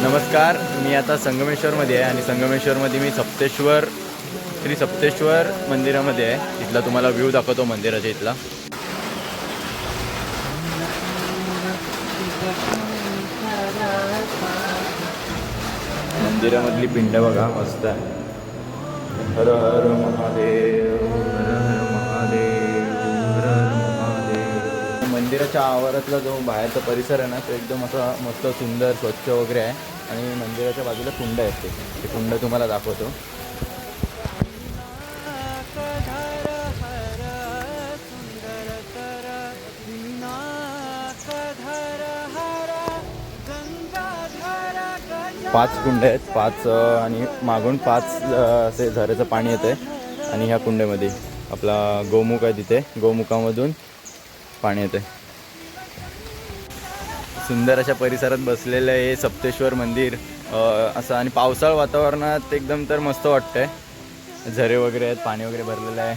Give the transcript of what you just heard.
नमस्कार मी आता संगमेश्वरमध्ये आहे आणि संगमेश्वरमध्ये मी सप्तेश्वर श्री सप्तेश्वर मंदिरामध्ये आहे. इथला तुम्हाला व्ह्यू दाखवतो मंदिराच्या इथला. मंदिरामधली पिंड बघा मस्त आहे. हर हर महादेव. मंदिराच्या आवारातला जो बाहेरचा परिसर आहे ना तो एकदम असा मस्त सुंदर स्वच्छ वगैरे आहे. आणि मंदिराच्या बाजूला कुंड आहेत ते. ते कुंड तुम्हाला दाखवतो. पाच कुंड आहेत. पाच आणि मागून पाच असे झऱ्याचं पाणी येतं आहे आणि ह्या कुंडेमध्ये आपला गोमुख आहे तिथे. गोमुखामधून पाणी येते सुंदर अशा परिसरात बसलेलं आहे हे सप्तेश्वर मंदिर. असं आणि पावसाळ वातावरणात एकदम तर मस्त वाटतंय. झरे वगैरे आहेत पाणी वगैरे भरलेलं आहे.